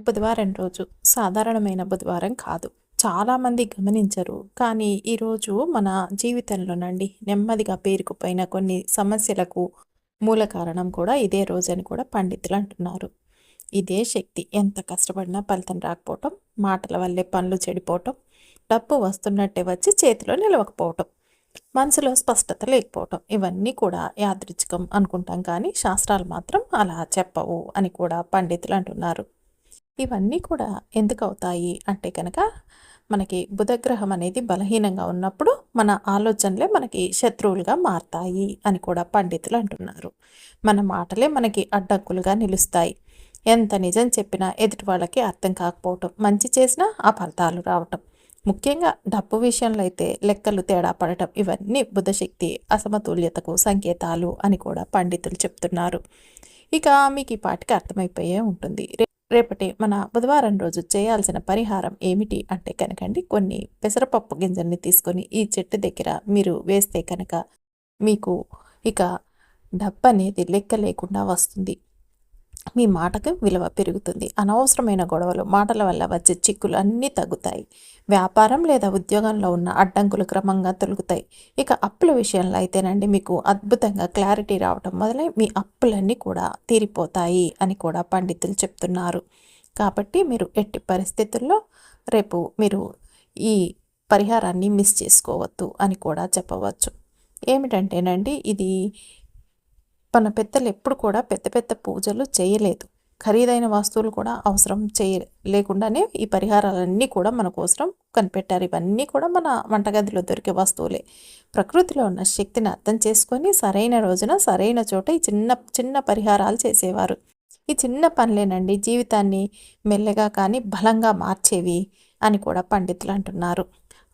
బుధవారం రోజు. సాధారణమైన బుధవారం కాదు. చాలామంది గమనించరు. కానీ ఈరోజు మన జీవితంలోనండి నెమ్మదిగా పేరుకుపోయిన కొన్ని సమస్యలకు మూల కారణం కూడా ఇదే రోజు అని కూడా పండితులు అంటున్నారు. ఇదే శక్తి. ఎంత కష్టపడినా ఫలితం రాకపోవటం మాటల వల్లే పనులు చెడిపోవటం డబ్బు వస్తున్నట్టే వచ్చి చేతిలో నిలవకపోవటం మనసులో స్పష్టత లేకపోవటం ఇవన్నీ కూడా యాదృచ్ఛికం అనుకుంటాం కానీ శాస్త్రాలు మాత్రం అలా చెప్పవు అని కూడా పండితులు అంటున్నారు. ఇవన్నీ కూడా ఎందుకు అవుతాయి అంటే కనుక మనకి బుధగ్రహం అనేది బలహీనంగా ఉన్నప్పుడు మన ఆలోచనలే మనకి శత్రువులుగా మారతాయి అని కూడా పండితులు అంటున్నారు. మన మాటలే మనకి అడ్డంకులుగా నిలుస్తాయి. ఎంత నిజం చెప్పినా ఎదుటి వాళ్ళకి అర్థం కాకపోవటం మంచి చేసినా ఆ ఫలితాలు రావటం. ముఖ్యంగా డబ్బు విషయంలో అయితే లెక్కలు తేడా పడటం ఇవన్నీ బుధశక్తి అసమతుల్యతకు సంకేతాలు అని కూడా పండితులు చెప్తున్నారు. ఇక మీకు ఈ పాటికి అర్థమైపోయే ఉంటుంది. రేపటి మన బుధవారం రోజు చేయాల్సిన పరిహారం ఏమిటి అంటే కనుకండి కొన్ని పెసరపప్పు గింజల్ని తీసుకొని ఈ చెట్టు దగ్గర మీరు వేస్తే కనుక మీకు ఇక డబ్బు అనేది లెక్క లేకుండా వస్తుంది. మీ మాటకు విలువ పెరుగుతుంది. అనవసరమైన గొడవలు మాటల వల్ల వచ్చే చిక్కులు అన్నీ తగ్గుతాయి. వ్యాపారం లేదా ఉద్యోగంలో ఉన్న అడ్డంకులు క్రమంగా తొలుగుతాయి. ఇక అప్పుల విషయంలో అయితేనండి మీకు అద్భుతంగా క్లారిటీ రావటం మొదలై మీ అప్పులన్నీ కూడా తీరిపోతాయి అని కూడా పండితులు చెప్తున్నారు. కాబట్టి మీరు ఎట్టి పరిస్థితుల్లో రేపు మీరు ఈ పరిహారాన్ని మిస్ చేసుకోవద్దు అని కూడా చెప్పవచ్చు. ఏమిటంటేనండి ఇది మన పెద్దలు ఎప్పుడు కూడా పెద్ద పెద్ద పూజలు చేయలేదు. ఖరీదైన వస్తువులు కూడా అవసరం చేయ లేకుండానే ఈ పరిహారాలన్నీ కూడా మన కోసం కనిపెట్టారు. ఇవన్నీ కూడా మన వంటగదిలో దొరికే వస్తువులే. ప్రకృతిలో ఉన్న శక్తిని అర్థం చేసుకొని సరైన రోజున సరైన చోట ఈ చిన్న చిన్న పరిహారాలు చేసేవారు. ఈ చిన్న పనులేనండి జీవితాన్ని మెల్లగా కానీ బలంగా మార్చేవి అని కూడా పండితులు అంటున్నారు.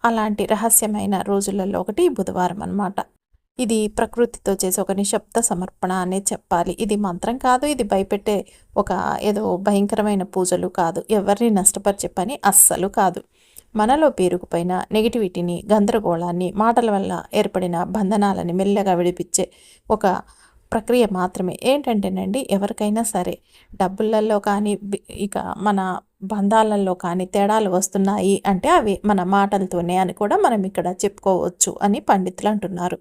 అలాంటి రహస్యమైన రోజులలో ఒకటి బుధవారం అన్నమాట. ఇది ప్రకృతితో చేసే ఒక నిశ్శబ్ద సమర్పణ అనే చెప్పాలి. ఇది మంత్రం కాదు ఇది భయపెట్టే ఒక ఏదో భయంకరమైన పూజలు కాదు. ఎవరిని నష్టపరిచే పని అస్సలు కాదు. మనలో పేరుకుపోయిన నెగిటివిటీని గందరగోళాన్ని మాటల వల్ల ఏర్పడిన బంధనాలని మెల్లగా విడిపించే ఒక ప్రక్రియ మాత్రమే. ఏంటంటేనండి ఎవరికైనా సరే డబ్బులలో కానీ ఇక మన బంధాలలో కానీ తేడాలు వస్తున్నాయి అంటే అవి మన మాటలతోనే అని కూడా మనం ఇక్కడ చెప్పుకోవచ్చు అని పండితులు అంటున్నారు.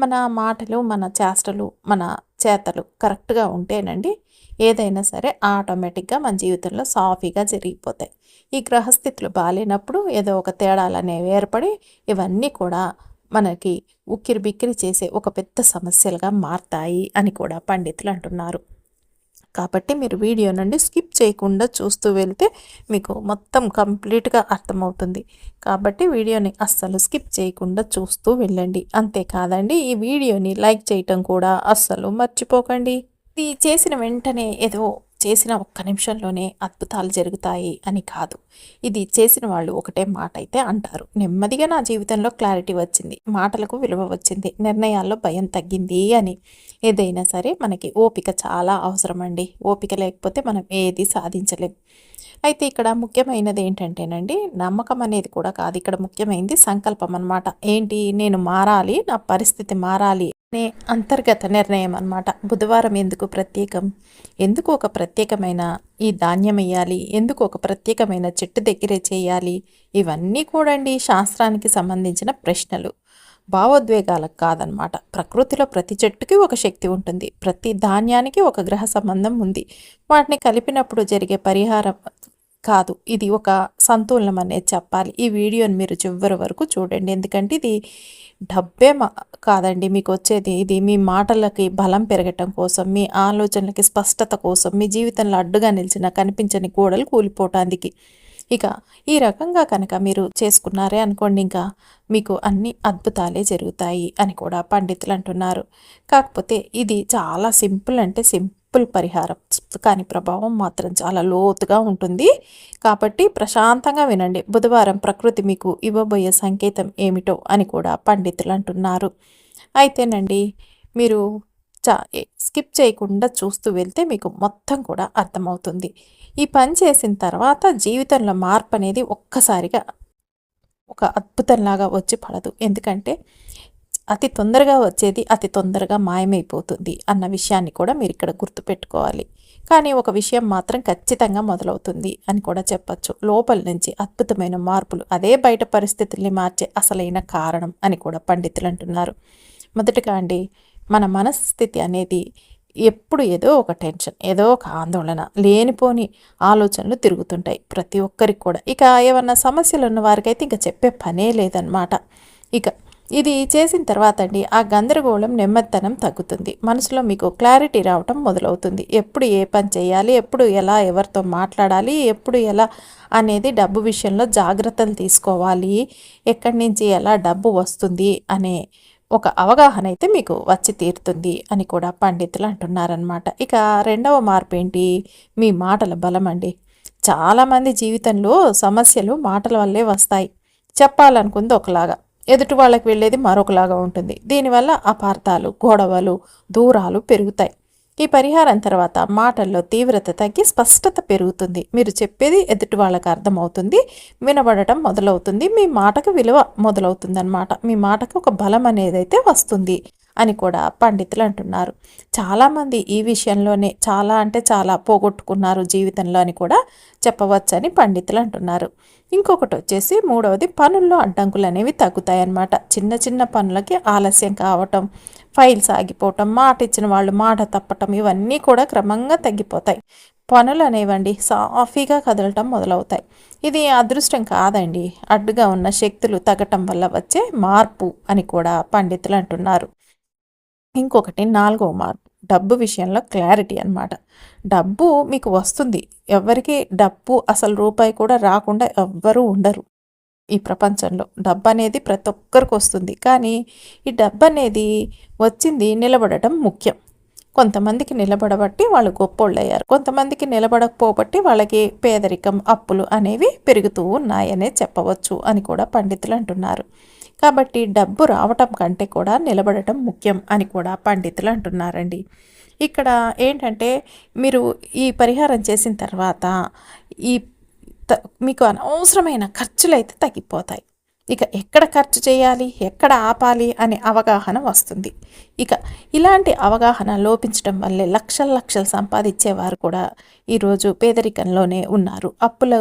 మన మాటలు మన చేష్టలు మన చేతలు కరెక్ట్గా ఉంటేనండి ఏదైనా సరే ఆటోమేటిక్గా మన జీవితంలో సాఫీగా జరిగిపోతాయి. ఈ గ్రహస్థితులు బాగాలేనప్పుడు ఏదో ఒక తేడాలు అనేవి ఏర్పడి ఇవన్నీ కూడా మనకి ఉక్కిరి బిక్కిరి చేసే ఒక పెద్ద సమస్యలుగా మారతాయి అని కూడా పండితులు అంటున్నారు. కాబట్టి మీరు వీడియో నుండి స్కిప్ చేయకుండా చూస్తూ వెళ్తే మీకు మొత్తం కంప్లీట్గా అర్థమవుతుంది. కాబట్టి వీడియోని అస్సలు స్కిప్ చేయకుండా చూస్తూ వెళ్ళండి. అంతేకాదండి ఈ వీడియోని లైక్ చేయటం కూడా అస్సలు మర్చిపోకండి. ఇది చేసిన వెంటనే ఏదో చేసిన ఒక్క నిమిషంలోనే అద్భుతాలు జరుగుతాయి అని కాదు. ఇది చేసిన వాళ్ళు ఒకటే మాట అయితే అంటారు. నెమ్మదిగా నా జీవితంలో క్లారిటీ వచ్చింది. మాటలకు విలువ వచ్చింది. నిర్ణయాల్లో భయం తగ్గింది అని. ఏదైనా సరే మనకి ఓపిక చాలా అవసరం అండి ఓపిక లేకపోతే మనం ఏది సాధించలేం. అయితే ఇక్కడ ముఖ్యమైనది ఏంటంటేనండి నమ్మకం అనేది కూడా కాదు. ఇక్కడ ముఖ్యమైనది సంకల్పం అనమాట ఏంటి? నేను మారాలి. నా పరిస్థితి మారాలి. అనే అంతర్గత నిర్ణయం అనమాట బుధవారం ఎందుకు ప్రత్యేకం? ఎందుకు ఒక ప్రత్యేకమైన ఈ ధాన్యం వేయాలి ఎందుకు ఒక ప్రత్యేకమైన చెట్టు దగ్గరే చేయాలి? ఇవన్నీ కూడండి శాస్త్రానికి సంబంధించిన ప్రశ్నలు. భావోద్వేగాలకు కాదనమాట ప్రకృతిలో ప్రతి చెట్టుకి ఒక శక్తి ఉంటుంది. ప్రతి ధాన్యానికి ఒక గ్రహ సంబంధం ఉంది. వాటిని కలిపినప్పుడు జరిగే పరిహారం కాదు. ఇది ఒక సంతులనం అనేది చెప్పాలి. ఈ వీడియోని మీరు చివరి వరకు చూడండి. ఎందుకంటే ఇది డబ్బే కాదండి. మీకు వచ్చేది ఇది మీ మాటలకి బలం పెరగటం కోసం మీ ఆలోచనలకి స్పష్టత కోసం మీ జీవితంలో అడ్డుగా నిలిచిన కనిపించని గోడలు కూలిపోవటానికి. ఇక ఈ రకంగా కనుక మీరు చేసుకున్నారే అనుకోండి ఇంకా మీకు అన్ని అద్భుతాలే జరుగుతాయి అని కూడా పండితులు అంటున్నారు. కాకపోతే ఇది చాలా సింపుల్ అంటే సింపుల్ పరిహారం. కానీ ప్రభావం మాత్రం చాలా లోతుగా ఉంటుంది. కాబట్టి ప్రశాంతంగా వినండి. బుధవారం ప్రకృతి మీకు ఇవ్వబోయే సంకేతం ఏమిటో అని కూడా పండితులు అంటున్నారు. అయితేనండి మీరు చా స్కిప్ చేయకుండా చూస్తూ వెళ్తే మీకు మొత్తం కూడా అర్థమవుతుంది. ఈ పని చేసిన తర్వాత జీవితంలో మార్పు అనేది ఒక్కసారిగా ఒక అద్భుతంలాగా వచ్చి పడదు. ఎందుకంటే అతి తొందరగా వచ్చేది అతి తొందరగా మాయమైపోతుంది అన్న విషయాన్ని కూడా మీరు ఇక్కడ గుర్తుపెట్టుకోవాలి. కానీ ఒక విషయం మాత్రం ఖచ్చితంగా మొదలవుతుంది అని కూడా చెప్పచ్చు. లోపల నుంచి అద్భుతమైన మార్పులు అదే బయట పరిస్థితుల్ని మార్చే అసలైన కారణం అని కూడా పండితులు అంటున్నారు. మొదటగా అండి మన మనస్థితి అనేది ఎప్పుడు ఏదో ఒక టెన్షన్ ఏదో ఒక ఆందోళన లేనిపోని ఆలోచనలు తిరుగుతుంటాయి ప్రతి ఒక్కరికి కూడా. ఇక ఏమన్నా సమస్యలు ఉన్న వారికైతే ఇంకా చెప్పే పనే లేదనమాట ఇక ఇది చేసిన తర్వాత అండి ఆ గందరగోళం నెమ్మదితనం తగ్గుతుంది. మనసులో మీకు క్లారిటీ రావటం మొదలవుతుంది. ఎప్పుడు ఏ పని చేయాలి ఎప్పుడు ఎలా ఎవరితో మాట్లాడాలి ఎప్పుడు ఎలా అనేది డబ్బు విషయంలో జాగ్రత్తలు తీసుకోవాలి. ఎక్కడి నుంచి ఎలా డబ్బు వస్తుంది అనే ఒక అవగాహన అయితే మీకు వచ్చి తీరుతుంది అని కూడా పండితులు అంటున్నారనమాట ఇక రెండవ మార్పు ఏంటి? మీ మాటల బలం అండి. చాలామంది జీవితంలో సమస్యలు మాటల వల్లే వస్తాయి. చెప్పాలనుకుంది ఒకలాగా. ఎదుటి వాళ్ళకి వెళ్ళేది మరొకలాగా ఉంటుంది. దీనివల్ల అపార్థాలు గొడవలు దూరాలు పెరుగుతాయి. ఈ పరిహారం తర్వాత మాటల్లో తీవ్రత తగ్గి స్పష్టత పెరుగుతుంది. మీరు చెప్పేది ఎదుటి వాళ్ళకి అర్థమవుతుంది. వినబడటం మొదలవుతుంది. మీ మాటకు విలువ మొదలవుతుంది అనమాట మీ మాటకు ఒక బలం అనేది అయితే వస్తుంది. అని కూడా పండితులు అంటున్నారు. చాలామంది ఈ విషయంలోనే చాలా అంటే చాలా పోగొట్టుకున్నారు జీవితంలో అని కూడా చెప్పవచ్చని పండితులు అంటున్నారు. ఇంకొకటి వచ్చేసి మూడవది పనుల్లో అడ్డంకులు అనేవి తగ్గుతాయన్నమాట. చిన్న చిన్న పనులకి ఆలస్యం కావటం ఫైల్స్ ఆగిపోవటం మాట ఇచ్చిన వాళ్ళు మాట తప్పటం ఇవన్నీ కూడా క్రమంగా తగ్గిపోతాయి. పనులు అనేవండి సాఫీగా కదలటం మొదలవుతాయి. ఇది అదృష్టం కాదండి. అడ్డుగా ఉన్న శక్తులు తగ్గటం వల్ల వచ్చే మార్పు అని కూడా పండితులు అంటున్నారు. ఇంకొకటి నాలుగవ మార్పు. డబ్బు విషయంలో క్లారిటీ అనమాట డబ్బు మీకు వస్తుంది. ఎవరికి డబ్బు అసలు రూపాయి కూడా రాకుండా ఎవ్వరూ ఉండరు. ఈ ప్రపంచంలో డబ్బు అనేది ప్రతి ఒక్కరికి వస్తుంది. కానీ ఈ డబ్బు అనేది వచ్చింది నిలబడటం ముఖ్యం. కొంతమందికి నిలబడబట్టి వాళ్ళు గొప్పోళ్ళు అయ్యారు. కొంతమందికి నిలబడకపోబట్టి వాళ్ళకి పేదరికం అప్పులు అనేవి పెరుగుతూ ఉన్నాయనే చెప్పవచ్చు అని కూడా పండితులు అంటున్నారు. కాబట్టి డబ్బు రావటం కంటే కూడా నిలబడటం ముఖ్యం అని కూడా పండితులు అంటున్నారండి. ఇక్కడ ఏంటంటే మీరు ఈ పరిహారం చేసిన తర్వాత ఈ మీకు అనవసరమైన ఖర్చులు అయితే తగ్గిపోతాయి. ఇక ఎక్కడ ఖర్చు చేయాలి ఎక్కడ ఆపాలి అనే అవగాహన వస్తుంది. ఇక ఇలాంటి అవగాహన లోపించడం వల్లే లక్షల లక్షలు సంపాదించేవారు కూడా ఈరోజు పేదరికంలోనే ఉన్నారు. అప్పుల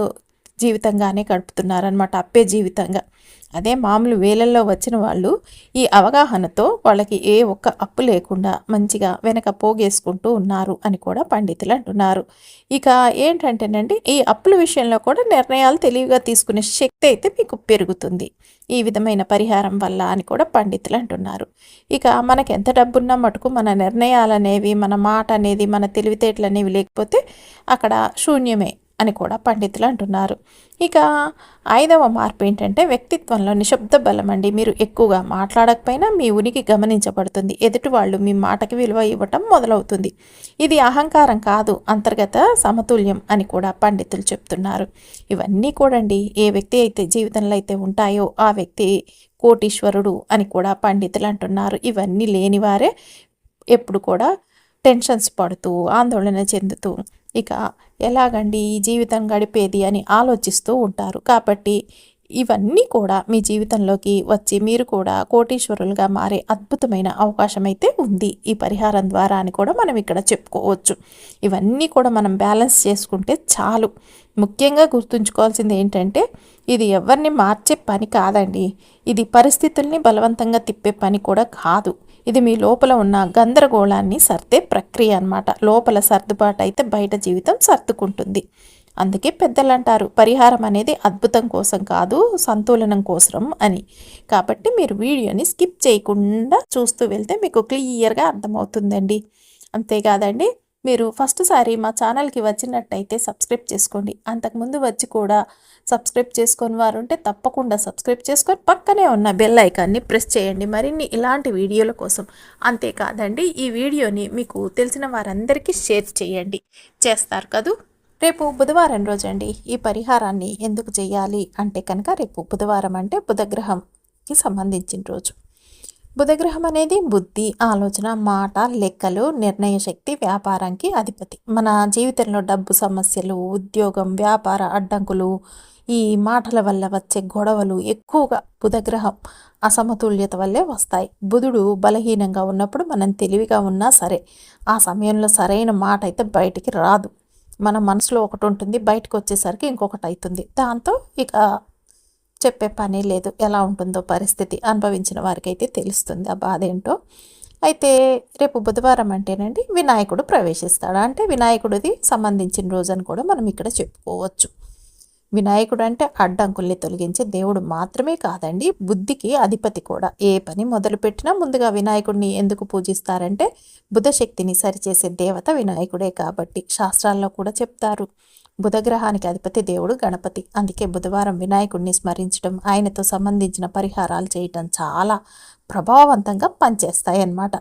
జీవితంగానే గడుపుతున్నారనమాట అప్పే జీవితంగా. అదే మామూలు వేలల్లో వచ్చిన వాళ్ళు ఈ అవగాహనతో వాళ్ళకి ఏ ఒక్క అప్పు లేకుండా మంచిగా వెనక పోగేసుకుంటూ ఉన్నారు అని కూడా పండితులు అంటున్నారు. ఇక ఏంటంటేనండి ఈ అప్పుల విషయంలో కూడా నిర్ణయాలు తెలివిగా తీసుకునే శక్తి అయితే మీకు పెరుగుతుంది. ఈ విధమైన పరిహారం వల్ల అని కూడా పండితులు అంటున్నారు. ఇక మనకి ఎంత డబ్బున్నా మటుకు మన నిర్ణయాలు అనేవి మన మాట అనేది మన తెలివితేటలు అనేవి లేకపోతే అక్కడ శూన్యమే. అని కూడా పండితులు అంటున్నారు. ఇక ఐదవ మార్పు ఏంటంటే వ్యక్తిత్వంలో నిశ్శబ్ద బలం అండి. మీరు ఎక్కువగా మాట్లాడకపోయినా మీ ఉనికి గమనించబడుతుంది. ఎదుటి వాళ్ళు మీ మాటకి విలువ ఇవ్వటం మొదలవుతుంది. ఇది అహంకారం కాదు అంతర్గత సమతుల్యం అని కూడా పండితులు చెప్తున్నారు. ఇవన్నీ కూడండి ఏ వ్యక్తి అయితే జీవితంలో అయితే ఉంటాయో ఆ వ్యక్తి కోటీశ్వరుడు అని కూడా పండితులు అంటున్నారు. ఇవన్నీ లేనివారే ఎప్పుడు కూడా టెన్షన్స్ పడుతూ ఆందోళన చెందుతూ ఇక ఎలాగండి ఈ జీవితం గడిపేది అని ఆలోచిస్తూ ఉంటారు. కాబట్టి ఇవన్నీ కూడా మీ జీవితంలోకి వచ్చి మీరు కూడా కోటీశ్వరులుగా మారే అద్భుతమైన అవకాశం అయితే ఉంది. ఈ పరిహారం ద్వారా అని కూడా మనం ఇక్కడ చెప్పుకోవచ్చు. ఇవన్నీ కూడా మనం బ్యాలెన్స్ చేసుకుంటే చాలు. ముఖ్యంగా గుర్తుంచుకోవాల్సింది ఏంటంటే ఇది ఎవరిని మార్చే పని కాదండి. ఇది పరిస్థితుల్ని బలవంతంగా తిప్పే పని కూడా కాదు. ఇది మీ లోపల ఉన్న గందరగోళాన్ని సర్దే ప్రక్రియ అనమాట లోపల సర్దుబాటు అయితే బయట జీవితం సర్దుకుంటుంది. అందుకే పెద్దలు అంటారు పరిహారం అనేది అద్భుతం కోసం కాదు సంతులనం కోసం అని. కాబట్టి మీరు వీడియోని స్కిప్ చేయకుండా చూస్తూ వెళ్తే మీకు క్లియర్గా అర్థమవుతుందండి. అంతేకాదండి మీరు ఫస్ట్ సారి మా ఛానల్కి వచ్చినట్టయితే సబ్స్క్రైబ్ చేసుకోండి. అంతకుముందు వచ్చి కూడా సబ్స్క్రైబ్ చేసుకొని వారు ఉంటే తప్పకుండా సబ్స్క్రైబ్ చేసుకొని పక్కనే ఉన్న బెల్ ఐకాన్ని ప్రెస్ చేయండి. మరిన్ని ఇలాంటి వీడియోల కోసం అంతేకాదండి ఈ వీడియోని మీకు తెలిసిన వారందరికీ షేర్ చేయండి. చేస్తారు కదూ? రేపు బుధవారం రోజండి ఈ పరిహారాన్ని ఎందుకు చేయాలి అంటే కనుక రేపు బుధవారం అంటే బుధగ్రహంకి సంబంధించిన రోజు. బుధగ్రహం అనేది బుద్ధి ఆలోచన మాట లెక్కలు నిర్ణయ శక్తి వ్యాపారానికి అధిపతి. మన జీవితంలో డబ్బు సమస్యలు ఉద్యోగం వ్యాపార అడ్డంకులు ఈ మాటల వల్ల వచ్చే గొడవలు ఎక్కువగా బుధగ్రహం అసమతుల్యత వల్లే వస్తాయి. బుధుడు బలహీనంగా ఉన్నప్పుడు మనం తెలివిగా ఉన్నా సరే ఆ సమయంలో సరైన మాట అయితే బయటికి రాదు. మన మనసులో ఒకటి ఉంటుంది బయటకు వచ్చేసరికి ఇంకొకటి అవుతుంది. దాంతో ఇక చెప్పే పని లేదు. ఎలా ఉంటుందో పరిస్థితి అనుభవించిన వారికైతే తెలుస్తుంది ఆ బాధ ఏంటో అయితే రేపు బుధవారం అంటేనండి వినాయకుడు ప్రవేశిస్తాడు. అంటే వినాయకుడిది సంబంధించిన రోజు అని కూడా మనం ఇక్కడ చెప్పుకోవచ్చు. వినాయకుడు అంటే అడ్డంకుల్ని తొలగించే దేవుడు మాత్రమే కాదండి బుద్ధికి అధిపతి కూడా. ఏ పని మొదలుపెట్టినా ముందుగా వినాయకుడిని ఎందుకు పూజిస్తారంటే బుధశక్తిని సరిచేసే దేవత వినాయకుడే కాబట్టి శాస్త్రాల్లో కూడా చెప్తారు. బుధగ్రహానికి అధిపతి దేవుడు గణపతి. అందుకే బుధవారం వినాయకుడిని స్మరించడం ఆయనతో సంబంధించిన పరిహారాలు చేయటం చాలా ప్రభావవంతంగా పనిచేస్తాయి అన్నమాట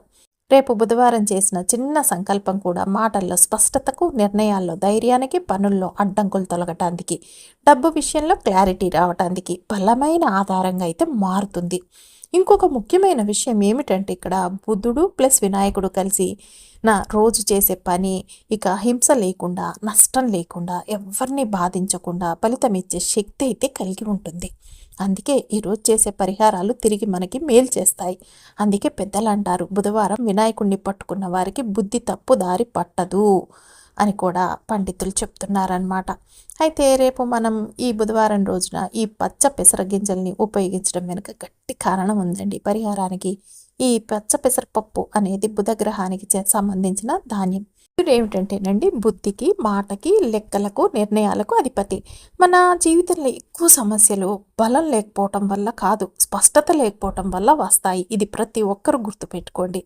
రేపు బుధవారం చేసిన చిన్న సంకల్పం కూడా మాటల్లో స్పష్టతకు నిర్ణయాల్లో ధైర్యానికి పనుల్లో అడ్డంకులు తొలగటానికి డబ్బు విషయంలో క్లారిటీ రావటానికి బలమైన ఆధారంగా అయితే మారుతుంది. ఇంకొక ముఖ్యమైన విషయం ఏమిటంటే ఇక్కడ బుద్ధుడు ప్లస్ వినాయకుడు కలిసి నా రోజు చేసే పని ఇక హింస లేకుండా నష్టం లేకుండా ఎవరిని బాధించకుండా ఫలితం ఇచ్చే శక్తి అయితే కలిగి ఉంటుంది. అందుకే ఈరోజు చేసే పరిహారాలు తిరిగి మనకి మేలు చేస్తాయి. అందుకే పెద్దలు అంటారు బుధవారం వినాయకుడిని పట్టుకున్న వారికి బుద్ధి తప్పు దారి పట్టదు అని కూడా పండితులు చెప్తున్నారనమాట అయితే రేపు మనం ఈ బుధవారం రోజున ఈ పచ్చ పెసర గింజల్ని ఉపయోగించడం వెనుక గట్టి కారణం ఉందండి పరిహారానికి. ఈ పచ్చ పెసరపప్పు అనేది బుధగ్రహానికి సంబంధించిన ధాన్యం. ఇది ఏమిటంటేనండి బుద్ధికి మాటకి లెక్కలకు నిర్ణయాలకు అధిపతి. మన జీవితంలో ఎక్కువ సమస్యలు బలం లేకపోవటం వల్ల కాదు స్పష్టత లేకపోవటం వల్ల వస్తాయి. ఇది ప్రతి ఒక్కరు గుర్తుపెట్టుకోండి.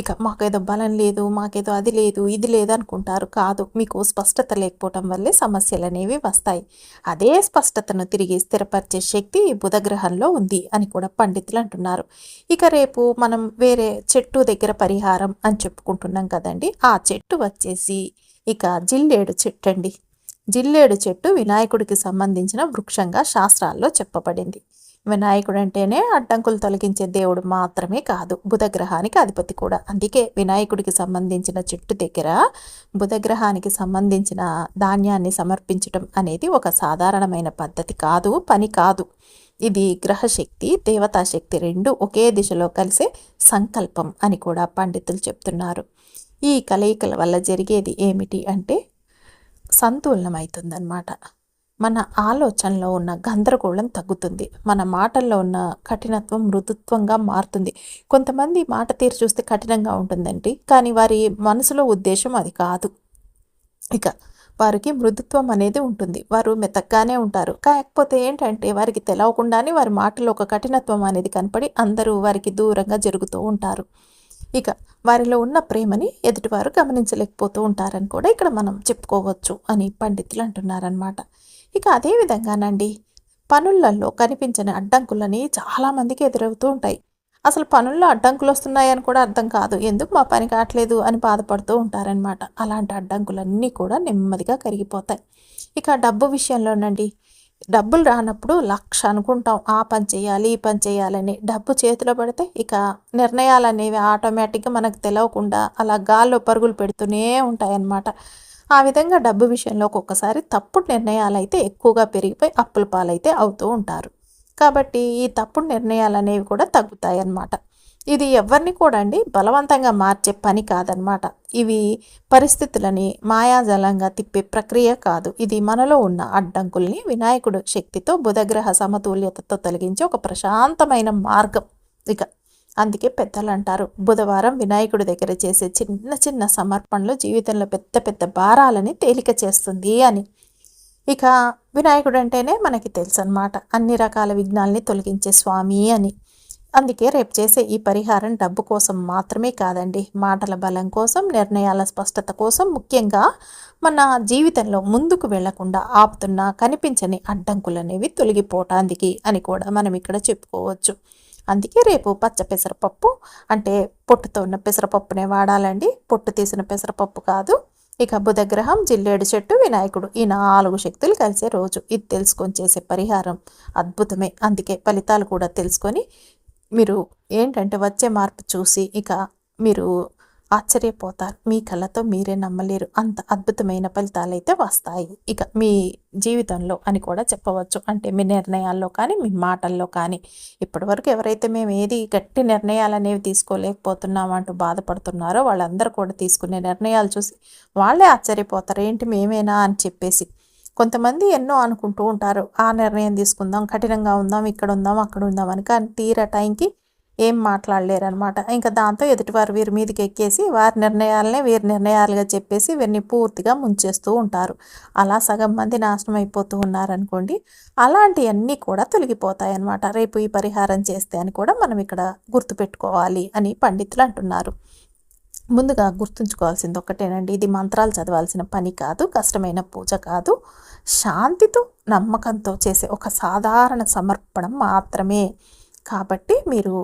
ఇక మాకేదో బలం లేదు మాకేదో అది లేదు ఇది లేదు అనుకుంటారు. కాదు మీకు స్పష్టత లేకపోవటం వల్లే సమస్యలు అనేవి వస్తాయి. అదే స్పష్టతను తిరిగి స్థిరపరిచే శక్తి బుధగ్రహంలో ఉంది అని కూడా పండితులు అంటున్నారు. ఇక రేపు మనం వేరే చెట్టు దగ్గర పరిహారం అని చెప్పుకుంటున్నాం కదండి. ఆ చెట్టు వచ్చేసి ఇక జిల్లేడు చెట్టు అండి జిల్లేడు చెట్టు వినాయకుడికి సంబంధించిన వృక్షంగా శాస్త్రాల్లో చెప్పబడింది. వినాయకుడు అంటేనే అడ్డంకులు తొలగించే దేవుడు మాత్రమే కాదు బుధగ్రహానికి అధిపతి కూడా. అందుకే వినాయకుడికి సంబంధించిన చెట్టు దగ్గర బుధగ్రహానికి సంబంధించిన ధాన్యాన్ని సమర్పించటం అనేది ఒక సాధారణమైన పద్ధతి కాదు పని కాదు. ఇది గ్రహశక్తి దేవతాశక్తి రెండు ఒకే దిశలో కలిసే సంకల్పం అని కూడా పండితులు చెప్తున్నారు. ఈ కలయికల వల్ల జరిగేది ఏమిటి అంటే సంతులనమవుతుందన్నమాట. మన ఆలోచనలో ఉన్న గందరగోళం తగ్గుతుంది. మన మాటల్లో ఉన్న కఠినత్వం మృదుత్వంగా మారుతుంది. కొంతమంది మాట తీరు చూస్తే కఠినంగా ఉంటుందండి. కానీ వారి మనసులో ఉద్దేశం అది కాదు. ఇక వారికి మృదుత్వం అనేది ఉంటుంది. వారు మెతగ్గానే ఉంటారు. కాకపోతే ఏంటంటే వారికి తెలవకుండానే వారి మాటలో ఒక కఠినత్వం అనేది కనపడి అందరూ వారికి దూరంగా జరుగుతూ ఉంటారు. ఇక వారిలో ఉన్న ప్రేమని ఎదుటివారు గమనించలేకపోతూ ఉంటారని కూడా ఇక్కడ మనం చెప్పుకోవచ్చు అని పండితులు అంటున్నారనమాట ఇక అదే విధంగానండి. పనులలో కనిపించని అడ్డంకులని చాలామందికి ఎదురవుతూ ఉంటాయి. అసలు పనుల్లో అడ్డంకులు వస్తున్నాయని కూడా అర్థం కాదు. ఎందుకు మా పని కావట్లేదు అని బాధపడుతూ ఉంటారనమాట అలాంటి అడ్డంకులన్నీ కూడా నెమ్మదిగా కరిగిపోతాయి. ఇక డబ్బు విషయంలోనండి. డబ్బులు రానప్పుడు లక్ష అనుకుంటాం. ఆ పని చేయాలి ఈ పని చేయాలని. డబ్బు చేతిలో పడితే ఇక నిర్ణయాలు అనేవి ఆటోమేటిక్గా మనకు తెలియకుండా అలా గాల్లో పరుగులు పెడుతూనే ఉంటాయన్నమాట. ఆ విధంగా డబ్బు విషయంలో ఒక్కొక్కసారి తప్పుడు నిర్ణయాలు అయితే ఎక్కువగా పెరిగిపోయి అప్పుల పాలైతే అవుతూ ఉంటారు. కాబట్టి ఈ తప్పుడు నిర్ణయాలు అనేవి కూడా తగ్గుతాయి అన్నమాట ఇది ఎవరిని కూడా అండి బలవంతంగా మార్చే పని కాదనమాట ఇవి పరిస్థితులని మాయాజలంగా తిప్పే ప్రక్రియ కాదు. ఇది మనలో ఉన్న అడ్డంకుల్ని వినాయకుడు శక్తితో బుధగ్రహ సమతుల్యతతో తొలగించే ఒక ప్రశాంతమైన మార్గం. ఇక అందుకే పెద్దలు అంటారు బుధవారం వినాయకుడి దగ్గర చేసే చిన్న చిన్న సమర్పణలు జీవితంలో పెద్ద పెద్ద భారాలని తేలిక చేస్తుంది అని. ఇక వినాయకుడు అంటేనే మనకి తెలుసు అనమాట అన్ని రకాల విఘ్నాల్ని తొలగించే స్వామి అని. అందుకే రేపు చేసే ఈ పరిహారం డబ్బు కోసం మాత్రమే కాదండి. మాటల బలం కోసం నిర్ణయాల స్పష్టత కోసం ముఖ్యంగా మన జీవితంలో ముందుకు వెళ్ళకుండా ఆపుతున్న కనిపించని అడ్డంకులు అనేవి తొలగిపోవటానికి అని కూడా మనం ఇక్కడ చెప్పుకోవచ్చు. అందుకే రేపు పచ్చ పెసరపప్పు అంటే పొట్టుతో ఉన్న పెసరపప్పునే వాడాలండి. పొట్టు తీసిన పెసరపప్పు కాదు. ఇక బుధగ్రహం జిల్లేడు చెట్టు వినాయకుడు ఈ నాలుగు శక్తులు కలిసే రోజు. ఇది తెలుసుకొని చేసే పరిహారం. అద్భుతమే. అందుకే ఫలితాలు కూడా తెలుసుకొని మీరు ఏంటంటే వచ్చే మార్పు చూసి ఇక మీరు ఆశ్చర్యపోతారు. మీ కళ్ళతో మీరే నమ్మలేరు. అంత అద్భుతమైన ఫలితాలు అయితే వస్తాయి. ఇక మీ జీవితంలో అని కూడా చెప్పవచ్చు. అంటే మీ నిర్ణయాల్లో కానీ మీ మాటల్లో కానీ. ఇప్పటివరకు ఎవరైతే మేము ఏది గట్టి నిర్ణయాలు అనేవి తీసుకోలేకపోతున్నాం అంటూ బాధపడుతున్నారో వాళ్ళందరూ కూడా తీసుకునే నిర్ణయాలు చూసి వాళ్ళే ఆశ్చర్యపోతారు. ఏంటి మేమేనా అని చెప్పేసి. కొంతమంది ఎన్నో అనుకుంటూ ఉంటారు. ఆ నిర్ణయం తీసుకుందాం కఠినంగా ఉందాం ఇక్కడ ఉందాం అక్కడ ఉందాం అని. కానీ తీరా టైంకి ఏం మాట్లాడలేరు అనమాట ఇంకా దాంతో ఎదుటివారు వీరి మీదకి ఎక్కేసి వారి నిర్ణయాలనే వీరి నిర్ణయాలుగా చెప్పేసి వీరిని పూర్తిగా ముంచేస్తూ ఉంటారు. అలా సగం మంది నాశనం అయిపోతూ ఉన్నారనుకోండి అలాంటివన్నీ కూడా తొలగిపోతాయనమాట రేపు ఈ పరిహారం చేస్తే అని కూడా మనం ఇక్కడ గుర్తుపెట్టుకోవాలి అని పండితులు అంటున్నారు. ముందుగా గుర్తుంచుకోవాల్సింది ఒక్కటేనండి. ఇది మంత్రాలు చదవాల్సిన పని కాదు కష్టమైన పూజ కాదు. శాంతితో నమ్మకంతో చేసే ఒక సాధారణ సమర్పణం మాత్రమే. కాబట్టి మీరు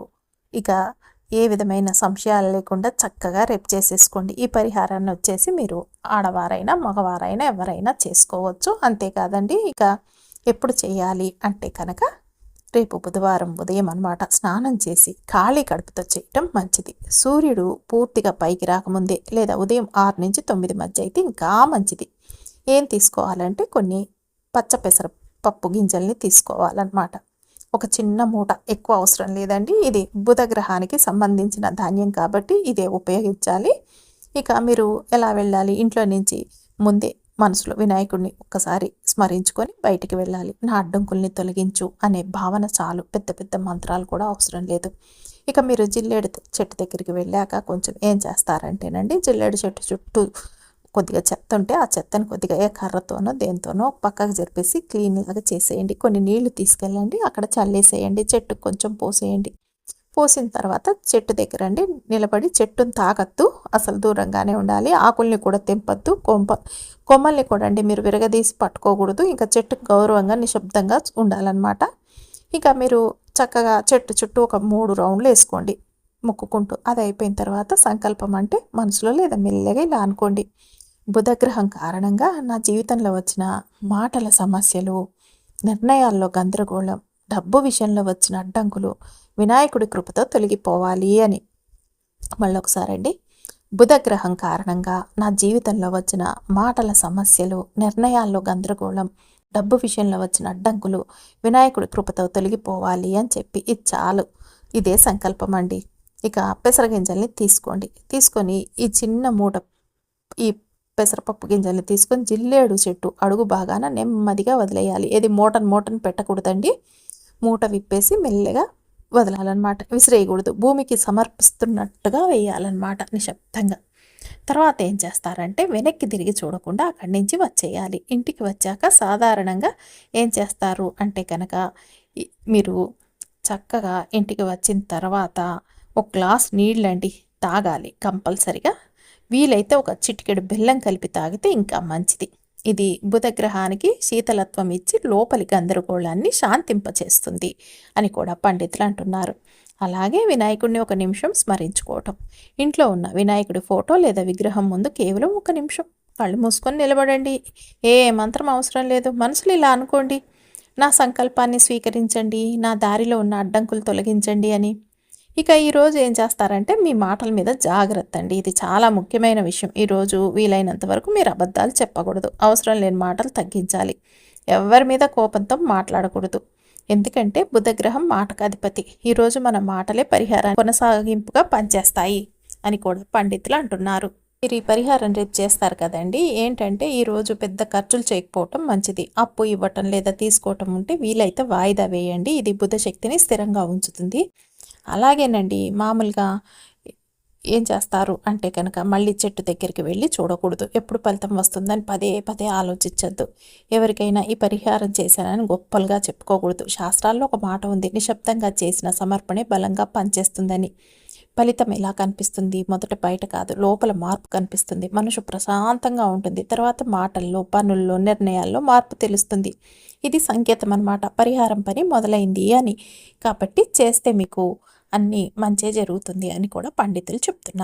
ఇక ఏ విధమైన సంశయాలు లేకుండా చక్కగా రేపు చేసేసుకోండి. ఈ పరిహారాన్ని వచ్చేసి మీరు ఆడవారైనా మగవారైనా ఎవరైనా చేసుకోవచ్చు. అంతేకాదండి ఇక ఎప్పుడు చేయాలి అంటే కనుక రేపు బుధవారం ఉదయం అనమాట స్నానం చేసి ఖాళీ కడుపుతో చేయటం మంచిది. సూర్యుడు పూర్తిగా పైకి రాకముందే లేదా ఉదయం ఆరు నుంచి తొమ్మిది మధ్య అయితే ఇంకా మంచిది. ఏం తీసుకోవాలంటే కొన్ని పచ్చ పెసర పప్పు గింజల్ని తీసుకోవాలన్నమాట. ఒక చిన్న మూట ఎక్కువ అవసరం లేదండి. ఇది బుధ గ్రహానికి సంబంధించిన ధాన్యం కాబట్టి ఇదే ఉపయోగించాలి. ఇక మీరు ఎలా వెళ్ళాలి? ఇంట్లో నుంచి ముందే మనసులో వినాయకుడిని ఒక్కసారి స్మరించుకొని బయటికి వెళ్ళాలి. నా అడ్డంకుల్ని తొలగించు అనే భావన చాలు. పెద్ద పెద్ద మంత్రాలు కూడా అవసరం లేదు. ఇక మీరు జిల్లేడు చెట్టు దగ్గరికి వెళ్ళాక కొంచెం ఏం చేస్తారంటేనండి జిల్లేడు చెట్టు చుట్టూ కొద్దిగా చెత్త ఉంటే ఆ చెత్తను కొద్దిగా ఏ కర్రతోనో దేనితోనో పక్కకు జరిపేసి క్లీన్ లాగా చేసేయండి. కొన్ని నీళ్ళు తీసుకెళ్ళండి. అక్కడ చల్లేసేయండి. చెట్టు కొంచెం పోసేయండి. పోసిన తర్వాత చెట్టు దగ్గర అండి నిలబడి చెట్టును తాకద్దు అసలు దూరంగానే ఉండాలి. ఆకుల్ని కూడా తెంపద్దు. కొమ్మ కొమ్మల్ని కూడా అండి మీరు విరగదీసి పట్టుకోకూడదు. ఇంకా చెట్టు గౌరవంగా నిశ్శబ్దంగా ఉండాలన్నమాట. ఇంకా మీరు చక్కగా చెట్టు చుట్టూ ఒక మూడు రౌండ్లు వేసుకోండి. మొక్కుకుంటూ. అది అయిపోయిన తర్వాత సంకల్పం అంటే మనసులో లేదా మెల్లగా ఇలా అనుకోండి. బుధగ్రహం కారణంగా నా జీవితంలో వచ్చిన మాటల సమస్యలు నిర్ణయాల్లో గందరగోళం డబ్బు విషయంలో వచ్చిన అడ్డంకులు వినాయకుడి కృపతో తొలగిపోవాలి అని. మళ్ళొకసారండి. అండి బుధగ్రహం కారణంగా నా జీవితంలో వచ్చిన మాటల సమస్యలు నిర్ణయాల్లో గందరగోళం డబ్బు విషయంలో వచ్చిన అడ్డంకులు వినాయకుడి కృపతో తొలగిపోవాలి అని చెప్పి ఇది చాలు ఇదే సంకల్పం అండి ఇక పెసరగింజల్ని తీసుకోండి. తీసుకొని ఈ చిన్న మూట ఈ పెసరపప్పు గింజల్ని తీసుకొని జిల్లేడు చెట్టు అడుగు బాగాన నెమ్మదిగా వదిలేయాలి. ఏది మూటను మూటను పెట్టకూడదండి. మూట విప్పేసి మెల్లగా వదలాలన్నమాట. విసిరేయకూడదు. భూమికి సమర్పిస్తున్నట్టుగా వేయాలన్నమాట నిశ్శబ్దంగా. తర్వాత ఏం చేస్తారంటే వెనక్కి తిరిగి చూడకుండా అక్కడి నుంచి వచ్చేయాలి. ఇంటికి వచ్చాక సాధారణంగా ఏం చేస్తారు అంటే కనుక మీరు చక్కగా ఇంటికి వచ్చిన తర్వాత ఒక గ్లాస్ నీళ్ళండి తాగాలి కంపల్సరిగా. వీలైతే ఒక చిటికెడు బెల్లం కలిపి తాగితే ఇంకా మంచిది. ఇది బుధగ్రహానికి శీతలత్వం ఇచ్చి లోపలి గందరగోళాన్ని శాంతింపచేస్తుంది అని కూడా పండితులు అంటున్నారు. అలాగే వినాయకుడిని ఒక నిమిషం స్మరించుకోవటం. ఇంట్లో ఉన్న వినాయకుడి ఫోటో లేదా విగ్రహం ముందు కేవలం ఒక నిమిషం. కళ్ళు మూసుకొని నిలబడండి. ఏ మంత్రం అవసరం లేదు. మనసులు ఇలా అనుకోండి. నా సంకల్పాన్ని స్వీకరించండి. నా దారిలో ఉన్న అడ్డంకులు తొలగించండి అని. ఇక ఈరోజు ఏం చేస్తారంటే మీ మాటల మీద జాగ్రత్త అండి. ఇది చాలా ముఖ్యమైన విషయం. ఈరోజు వీలైనంత వరకు మీరు అబద్ధాలు చెప్పకూడదు. అవసరం లేని మాటలు తగ్గించాలి. ఎవరి మీద కోపంతో మాట్లాడకూడదు. ఎందుకంటే బుధగ్రహం మాటకాధిపతి ఈరోజు మన మాటలే పరిహారాన్ని కొనసాగింపుగా పనిచేస్తాయి అని కూడా పండితులు అంటున్నారు. మీరు ఈ పరిహారం రేపు చేస్తారు కదండి. ఏంటంటే ఈరోజు పెద్ద ఖర్చులు చేయకపోవటం మంచిది. అప్పు ఇవ్వటం లేదా తీసుకోవటం ఉంటే వీలైతే వాయిదా వేయండి. ఇది బుధ శక్తిని స్థిరంగా ఉంచుతుంది. అలాగేనండి. మామూలుగా ఏం చేస్తారు? అంటే కనుక మళ్ళీ చెట్టు దగ్గరికి వెళ్ళి చూడకూడదు. ఎప్పుడు ఫలితం వస్తుందని పదే పదే ఆలోచించద్దు. ఎవరికైనా ఈ పరిహారం చేశానని గొప్పలుగా చెప్పుకోకూడదు. శాస్త్రాల్లో ఒక మాట ఉంది. నిశ్శబ్దంగా చేసిన సమర్పణే బలంగా పనిచేస్తుందని. ఫలితం ఎలా కనిపిస్తుంది? మొదట బయట కాదు. లోపల మార్పు కనిపిస్తుంది. మనసు ప్రశాంతంగా ఉంటుంది. తర్వాత మాటల్లో పనుల్లో నిర్ణయాల్లో మార్పు తెలుస్తుంది. ఇది సంకేతం అనమాట పరిహారం పని మొదలైంది అని. కాబట్టి చేస్తే మీకు అన్నీ మంచే జరుగుతుంది అని కూడా పండితులు చెప్తున్నారు.